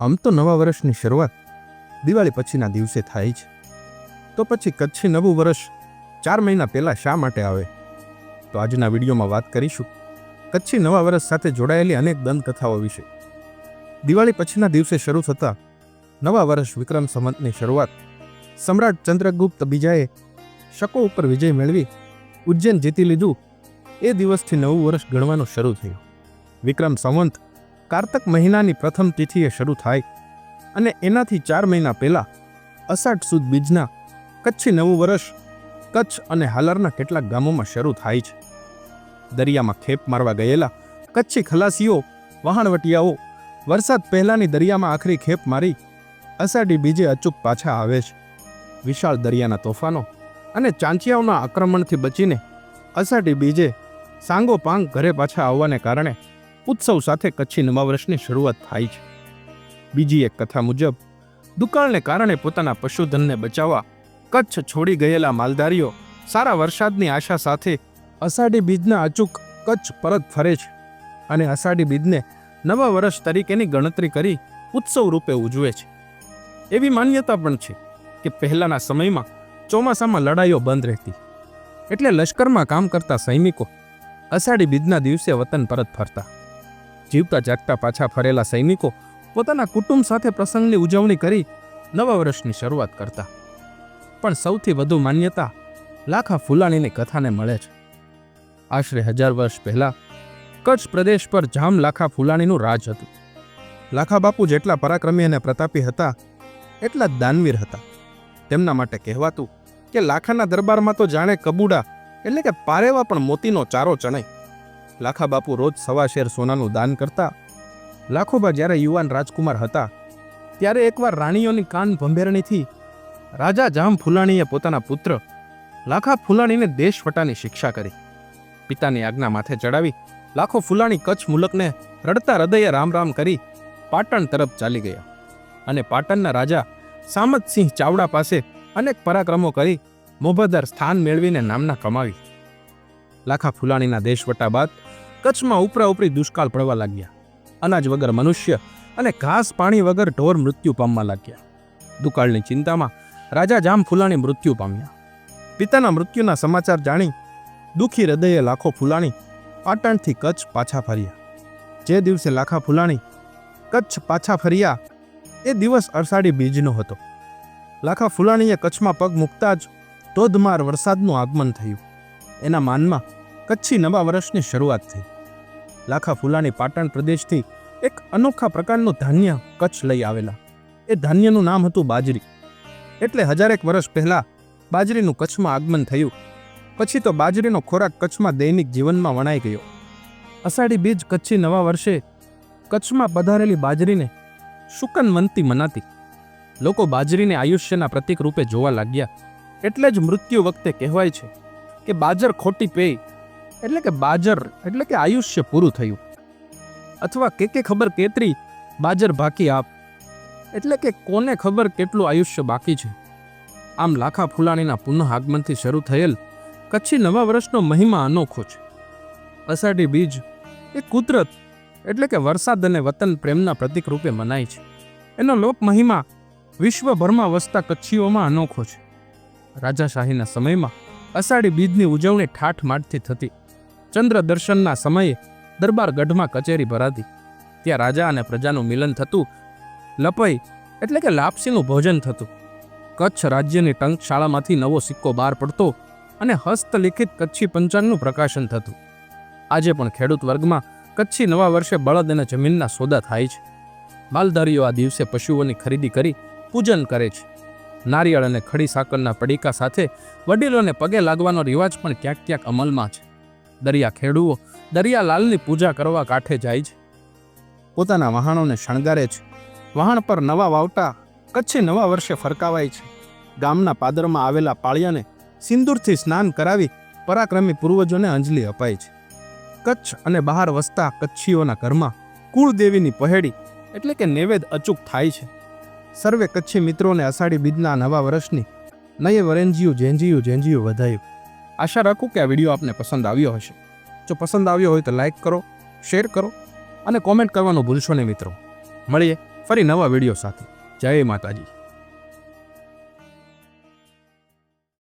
આમ તો નવા વર્ષની શરૂઆત દિવાળી પછીના દિવસે થાય છે તો પછી કચ્છી નવું વર્ષ ચાર મહિના પહેલાં શા માટે આવે? તો આજના વિડીયોમાં વાત કરીશું કચ્છી નવા વર્ષ સાથે જોડાયેલી અનેક દંતકથાઓ વિશે. દિવાળી પછીના દિવસે શરૂ થતા નવા વર્ષ વિક્રમ સંવંતની શરૂઆત સમ્રાટ ચંદ્રગુપ્ત બીજાએ શકો ઉપર વિજય મેળવી ઉજ્જૈન જીતી લીધું એ દિવસથી નવું વર્ષ ગણવાનું શરૂ થયું. વિક્રમ સંવંત કારતક મહિનાની પ્રથમ તિથિએ શરૂ થાય અને એનાથી ચાર મહિના પહેલાં અષાઢ સુદ બીજના કચ્છી નવું વર્ષ કચ્છ અને હાલરના કેટલાક ગામોમાં શરૂ થાય છે. દરિયામાં ખેપ મારવા ગયેલા કચ્છી ખલાસીઓ, વહાણવટિયાઓ વરસાદ પહેલાંની દરિયામાં આખરી ખેપ મારી અષાઢી બીજે અચૂક પાછા આવે છે. વિશાળ દરિયાના તોફાનો અને ચાંચિયાઓના આક્રમણથી બચીને અષાઢી બીજે સાંગો પાંગ ઘરે પાછા આવવાને કારણે ઉત્સવ સાથે કચ્છી નવા વર્ષની શરૂઆત થાય છે. બીજી એક કથા મુજબ, દુકાળને કારણે પોતાના પશુધનને બચાવવા કચ્છ છોડી ગયેલા માલધારીઓ સારા વરસાદની આશા સાથે અષાઢી બીજના અચૂક કચ્છ પરત ફરે છે અને અષાઢી બીજને નવા વર્ષ તરીકેની ગણતરી કરી ઉત્સવ રૂપે ઉજવે છે. એવી માન્યતા પણ છે કે પહેલાના સમયમાં ચોમાસામાં લડાઈઓ બંધ રહેતી. એટલે લશ્કરમાં કામ કરતા સૈનિકો અષાઢી બીજના દિવસે વતન પરત ફરતા. જીવતા જાગતા પાછા ફરેલા સૈનિકો પોતાના કુટુંબ સાથે પ્રસંગની ઉજવણી કરી નવા વર્ષની શરૂઆત કરતા. પણ સૌથી વધુ માન્યતા લાખા ફુલાણીની કથાને મળે છે. આશરે હજાર વર્ષ પહેલાં કચ્છ પ્રદેશ પર જામ લાખા ફુલાણીનું રાજ હતું. લાખા બાપુ જેટલા પરાક્રમી અને પ્રતાપી હતા, એટલા દાનવીર હતા. તેમના માટે કહેવાતું કે લાખાના દરબારમાં તો જાણે કબૂડા એટલે કે પારેવા પણ મોતીનો ચારો ચણાય. લાખા બાપુ રોજ સવા શેર સોનાનું દાન કરતા. લાખોબા જ્યારે યુવાન રાજકુમાર હતા, ત્યારે એકવાર રાણીઓની કાન ભંભેરણીથી રાજા જામ ફુલાણીએ પોતાના પુત્ર, લાખા ફુલાણીને દેશવટાની શિક્ષા કરી. પિતાની આજ્ઞા માથે ચડાવી, લાખો ફુલાણી કચ્છ મુલકને રડતા હૃદયે રામ રામ કરી પાટણ તરફ ચાલી ગયા. અને પાટણના રાજા સામતસિંહ ચાવડા પાસે અનેક પરાક્રમો કરી મોભદર સ્થાન મેળવીને નામના કમાવી. લાખા ફુલાણીના દેશવટા બાદ કચ્છમાં ઉપરા ઉપરી દુષ્કાળ પડવા લાગ્યા. અનાજ વગર મનુષ્ય અને ઘાસ પાણી વગર ઢોર મૃત્યુ પામવા લાગ્યા. દુકાળની ચિંતામાં રાજા જામ ફૂલાણી મૃત્યુ પામ્યા. પિતાના મૃત્યુના સમાચાર જાણી દુઃખી હૃદયે લાખો ફુલાણી પાટણથી કચ્છ પાછા ફર્યા. જે દિવસે લાખા ફુલાણી કચ્છ પાછા ફર્યા, એ દિવસ અરસાડી બીજનો હતો. લાખા ફુલાણીએ કચ્છમાં પગ મૂકતા જ ધોધમાર વરસાદનું આગમન થયું. એના માનમાં કચ્છી નવા વર્ષની શરૂઆત થઈ. લાખા ફુલાણી પાટણ પ્રદેશથી એક અનોખા પ્રકારનું ધાન્ય કચ્છ લઈ આવેલા. એ ધાન્યનું નામ હતું બાજરી. એટલે હજારેક વર્ષ પહેલાં બાજરીનું કચ્છમાં આગમન થયું. પછી તો બાજરીનો ખોરાક કચ્છમાં દૈનિક જીવનમાં વણાઈ ગયો. અષાઢી બીજ કચ્છી નવા વર્ષે કચ્છમાં પધારેલી બાજરીને શુકનવંતી મનાતી. લોકો બાજરીને આયુષ્યના પ્રતીક રૂપે જોવા લાગ્યા. એટલે જ મૃત્યુ વખતે કહેવાય છે કે બાજર ખોટી પેય એટલે કે બાજર, એટલે કે આયુષ્ય પૂરું થયું. અથવા કે કે ખબર કેતરી, બાજર બાકી આપ. એટલે કે કોને ખબર કેટલું આયુષ્ય બાકી છે? આમ લાખા ફુલાણીના પુનઃ આગમનથી શરૂ થયેલ કચ્છી નવા વર્ષનો મહિમા અનોખો છે. અષાઢી બીજ એ કુદરત, એટલે કે વરસાદ અને વતન પ્રેમના પ્રતિક રૂપે મનાય છે. એનો લોક મહિમા વિશ્વભરમાં વસતા કચ્છીઓમાં અનોખો છે. રાજાશાહીના સમયમાં અષાઢી બીજની ઉજવણી ઠાઠ માઠથી થતી. ચંદ્ર દર્શનના સમયે દરબાર ગઢમાં કચેરી ભરાતી. ત્યાં રાજા અને પ્રજાનું મિલન થતું, લપઈ એટલે કે લાપસીનું ભોજન થતું. કચ્છ રાજ્યની ટંકશાળામાંથી નવો સિક્કો બહાર પડતો અને હસ્તલિખિત કચ્છી પંચાંગનું પ્રકાશન થતું. આજે પણ ખેડૂત વર્ગમાં કચ્છી નવા વર્ષે બળદ અને જમીનના સોદા થાય છે. માલધારીઓ આ દિવસે પશુઓની ખરીદી કરી પૂજન કરે છે. નારિયેળ અને ખડી સાકરના પડીકા સાથે વડીલોને પગે લાગવાનો રિવાજ પણ ક્યાંક ક્યાંક અમલમાં છે. દરિયા ખેડૂઓ દરિયાલાલની પૂજા કરવા કાંઠે જાય છે. પોતાના વહાણોને શણગારે છે. વહાણ પર નવા વાવટા, કચ્છી નવા વર્ષે ફરકાવાય છે. ગામના પાદરમાં આવેલા પાળિયાને સિંદૂરથી સ્નાન કરાવી પરાક્રમી પૂર્વજોને અંજલિ અપાય છે. કચ્છ અને બહાર વસતા કચ્છીઓના ઘરમાં કુળદેવીની પહેડી એટલે કે નૈવેદ અચૂક થાય છે. સર્વે કચ્છી મિત્રોને અષાઢી બીજના નવા વર્ષની નયે વરેન્જીયું જેંજીયું જેંજીયું વધાયું. આશા રાખું કે આ વીડિયો આપને પસંદ આવ્યો હશે. જો પસંદ આવ્યો હોય તો લાઇક કરો, શેર કરો અને કોમેન્ટ કરવાનું ભૂલશો નહીં મિત્રો. મળીએ ફરી નવા વીડિયો સાથે. જય માતાજી.